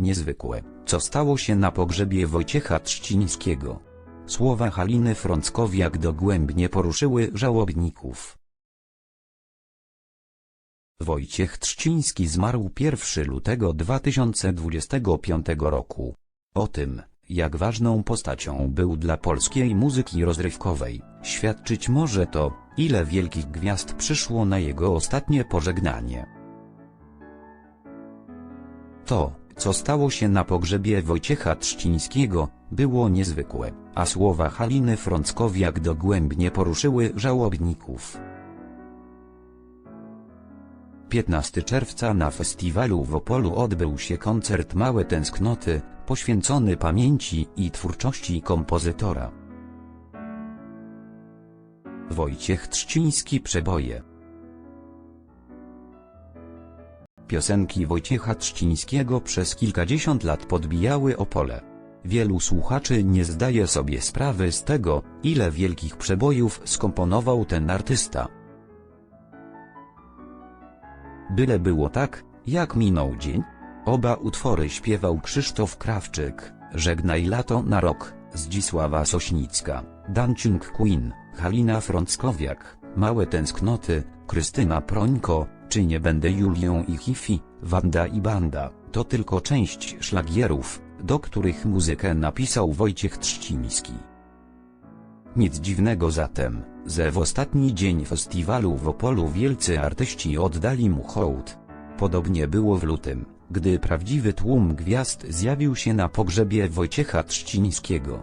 niezwykłe, co stało się na pogrzebie Wojciecha Trzcińskiego. Słowa Haliny Frąckowiak dogłębnie poruszyły żałobników. Wojciech Trzciński zmarł 1 lutego 2025 roku. O tym, jak ważną postacią był dla polskiej muzyki rozrywkowej, świadczyć może to, ile wielkich gwiazd przyszło na jego ostatnie pożegnanie. To, co stało się na pogrzebie Wojciecha Trzcińskiego, było niezwykłe, a słowa Haliny Frąckowiak dogłębnie poruszyły żałobników. 15 czerwca na festiwalu w Opolu odbył się koncert Małe Tęsknoty, poświęcony pamięci i twórczości kompozytora. Wojciech Trzciński Przeboje Piosenki Wojciecha Trzcińskiego przez kilkadziesiąt lat podbijały Opole. Wielu słuchaczy nie zdaje sobie sprawy z tego, ile wielkich przebojów skomponował ten artysta. Byle było tak, jak minął dzień. Oba utwory śpiewał Krzysztof Krawczyk, Żegnaj lato na rok, Zdzisława Sośnicka, Dancing Queen, Halina Frąckowiak, Małe tęsknoty, Krystyna Prońko, Czy nie będę Julią i Hifi, Wanda i Banda, to tylko część szlagierów, do których muzykę napisał Wojciech Trzciński. Nic dziwnego zatem, że w ostatni dzień festiwalu w Opolu wielcy artyści oddali mu hołd. Podobnie było w lutym, gdy prawdziwy tłum gwiazd zjawił się na pogrzebie Wojciecha Trzcińskiego.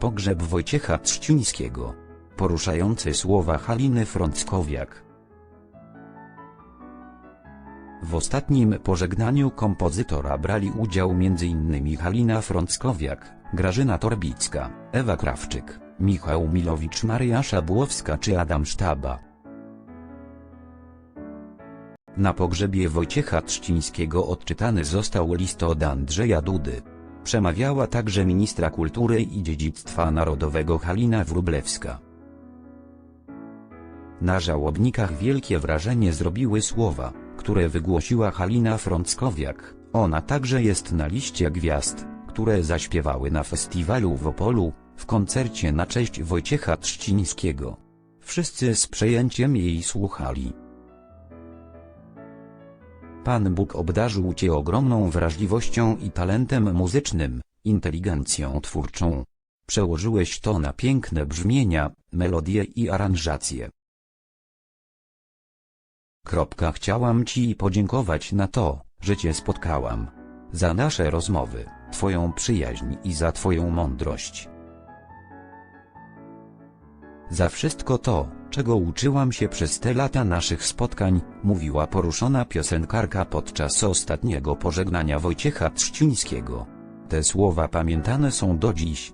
Pogrzeb Wojciecha Trzcińskiego. Poruszające słowa Haliny Frąckowiak. W ostatnim pożegnaniu kompozytora brali udział m.in. Halina Frąckowiak, Grażyna Torbicka, Ewa Krawczyk, Michał Milowicz, Maria Szabłowska czy Adam Sztaba. Na pogrzebie Wojciecha Trzcińskiego odczytany został list od Andrzeja Dudy. Przemawiała także ministra kultury i dziedzictwa narodowego Halina Wróblewska. Na żałobnikach wielkie wrażenie zrobiły słowa, które wygłosiła Halina Frąckowiak. Ona także jest na liście gwiazd, które zaśpiewały na festiwalu w Opolu, w koncercie na cześć Wojciecha Trzcińskiego. Wszyscy z przejęciem jej słuchali. Pan Bóg obdarzył Cię ogromną wrażliwością i talentem muzycznym, inteligencją twórczą. Przełożyłeś to na piękne brzmienia, melodie i aranżacje. Kropka chciałam Ci podziękować na to, że Cię spotkałam. Za nasze rozmowy, Twoją przyjaźń i za Twoją mądrość. Za wszystko to, czego uczyłam się przez te lata naszych spotkań, mówiła poruszona piosenkarka podczas ostatniego pożegnania Wojciecha Trzcińskiego. Te słowa pamiętane są do dziś,